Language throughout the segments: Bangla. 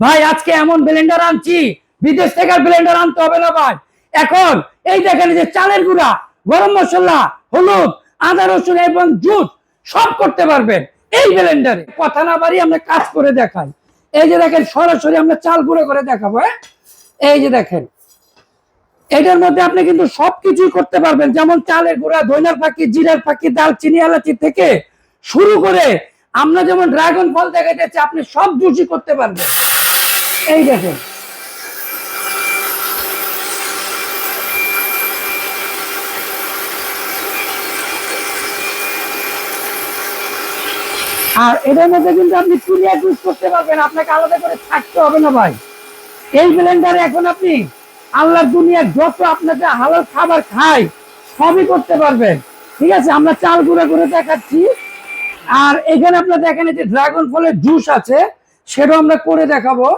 ভাই, আজকে এমন ব্লেন্ডার আনছি, বিদেশ থেকে ব্লেন্ডার আনতে হবে না ভাই। এখন এই দেখেন যে চালের গুঁড়া, গরম মশলা, হলুদ, আদা, রসুন এবং জুস, সব করতে পারবেন এই ব্লেন্ডারে কথা না বাড়ি আমরা কাজ করে দেখাই। এই যে দেখেন, সরাসরি আমরা চাল গুঁড়ো করে দেখাবো হ্যাঁ? এই যে দেখেন, এটার মধ্যে আপনি কিন্তু সবকিছুই করতে পারবেন। যেমন চালের গুঁড়া, ধইনার পাখি জিরার পাখি দালচিনি এলাচি থেকে শুরু করে আমরা যেমন ড্রাগন ফল দেখাইতেছি আপনি সব জুসি করতে পারবেন। এই দেখেন। আর এটার মধ্যে কিন্তু আপনি ক্লিয়ার ইউজ করতে পারবেন, আপনাকে আলাদা করে থাকতে হবে না ভাই। এই ব্লেন্ডারে এখন আপনি আল্লাহর দুনিয়ার যত আপনাকে হালাল খাবার খাই সবই করতে পারবেন। ঠিক আছে, আমরা চাল গুঁড়ো করে দেখাচ্ছি। আর এখানে আপনার দেখেন যে ড্রাগন ফলের জুস আছে, সেটাও আমরা করে দেখাবো।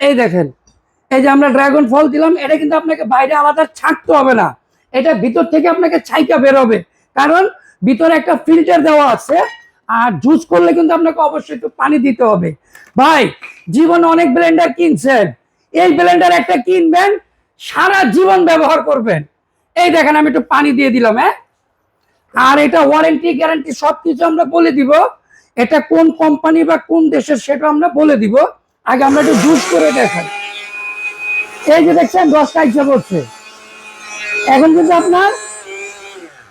এই দেখেন, এই যে আমরা ড্রাগন ফল দিলাম, এটা কিন্তু আপনাকে বাইরে আলাদা ছাকতে হবে না। এটা ভিতর থেকে আপনাকে ছাইকা বেরোবে কারণ ভিতরে একটা ফিল্টার দেওয়া আছে, আর জুস করলে কিন্তু আপনাকে অবশ্যই একটু পানি দিতে হবে। ভাই, জীবনে অনেক ব্লেন্ডার কিনছেন। এই ব্লেন্ডার একটা কিনবেন, সারা জীবন ব্যবহার করবেন। এই দেখেন, আমি একটু পানি দিয়ে দিলাম হ্যাঁ? আর এটা ওয়ারেন্টি গ্যারান্টি সবকিছু আমরা বলে দিব। এটা কোন কোম্পানি বা কোন দেশের সেটা আমরা বলে দিব। আগে আমরা একটু জুস করে দেখাই। এই যে দেখছেন দশটা ইচ্ছা করছে। এখন কিন্তু আপনার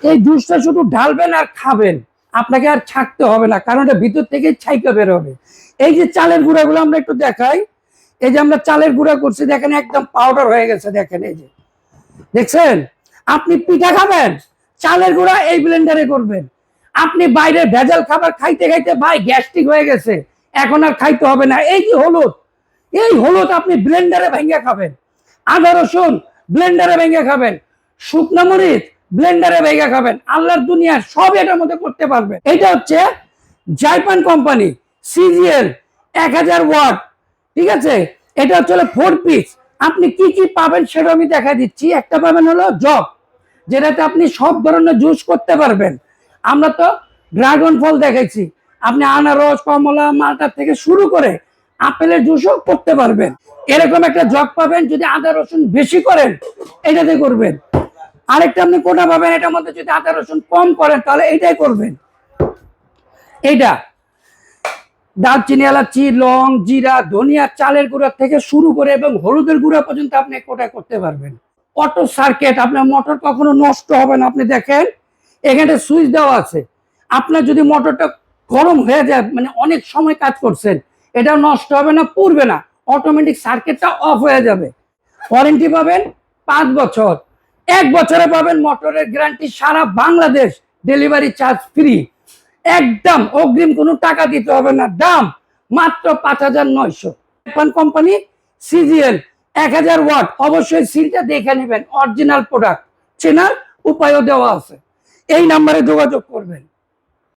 এই জুসটা শুধু ঢালবেন আর খাবেন। আপনাকে আর ছাকতে হবে না, কারণ এটা ভিতর থেকে ছাইকা বের হবে। এই যে চালের গুঁড়াগুলো আমরা একটু দেখাই। এই যে আমরা চালের গুঁড়া করছি, দেখেন একদম পাউডার হয়ে গেছে, দেখেন এই যে। দেখছেন? আপনি পিঠা খাবেন, চালের গুঁড়া এই ব্লেন্ডারে করবেন। আপনি বাইরে ভেজাল খাবার খাইতে খাইতে, ভাই, গ্যাস্ট্রিক হয়ে গেছে। এখন আর খাইতে হবে না। এই যে হলুদ, এই হলুদ আপনি ব্লেন্ডারে ভেঙে খাবেন। আদা, রসুন ব্লেন্ডারে ভেঙে খাবেন। শুকনো মরিচ ব্লেন্ডারে ভেঙে খাবেন। আল্লাহর দুনিয়ার সব এটার মধ্যে করতে পারবে এটা হচ্ছে জাইপান কোম্পানি, সিজিএল, এক হাজার ওয়াট, ঠিক আছে? এটা হচ্ছে ফোর পিস আপনি কি কি পাবেন সেটা আমি দেখা দিচ্ছি। একটা পাবেন হলো জব, যেটাতে আপনি সব ধরনের জুস করতে পারবেন। আমরা তো ড্রাগন ফল দেখাইছি। আপনি আনারস, কমলা, মালটা থেকে শুরু করে আপেলের জুসও করতে পারবেন। এরকম একটা জগ পাবেন, যদি আদা, রসুন বেশি করেন, এটাতে করবেন। আরেকটা আপনি কোটা পাবেন, এটার মধ্যে যদি আদা, রসুন কম করেন, তাহলে এইটাই করবেন। এইটা দারচিনি, এলাচি, লং, জিরা, ধনিয়া, চালের গুঁড়া থেকে শুরু করে এবং হলুদের গুঁড়া পর্যন্ত আপনি কোটা করতে পারবেন। অটো সার্কিট, আপনার মোটর কখনো নষ্ট হবে না। আপনি দেখেন, এখানে সুইচ দেওয়া আছে। আপনার যদি মোটরটা গরম হয়ে যায় মানে অনেক সময় কাজ করছেন। এটা নষ্ট হবে না, পুড়বে না। অটোমেটিক সার্কিটটা অফ হয়ে যাবে। ওয়ারেন্টি পাবেন পাঁচ বছর। এক বছরে পাবেন মোটরের গ্যারান্টি সারা বাংলাদেশ ডেলিভারি চার্জ ফ্রি একদম অগ্রিম কোনো টাকা দিতে হবে না। দাম মাত্র পাঁচ হাজার নয়শো। কোম্পানি সিজিএল এক হাজার ওয়াট। অবশ্যই সিলটা দেখে নেবেন। অরিজিনাল প্রোডাক্ট চেনার উপায়ও দেওয়া আছে। এই নাম্বারে যোগাযোগ করবেন।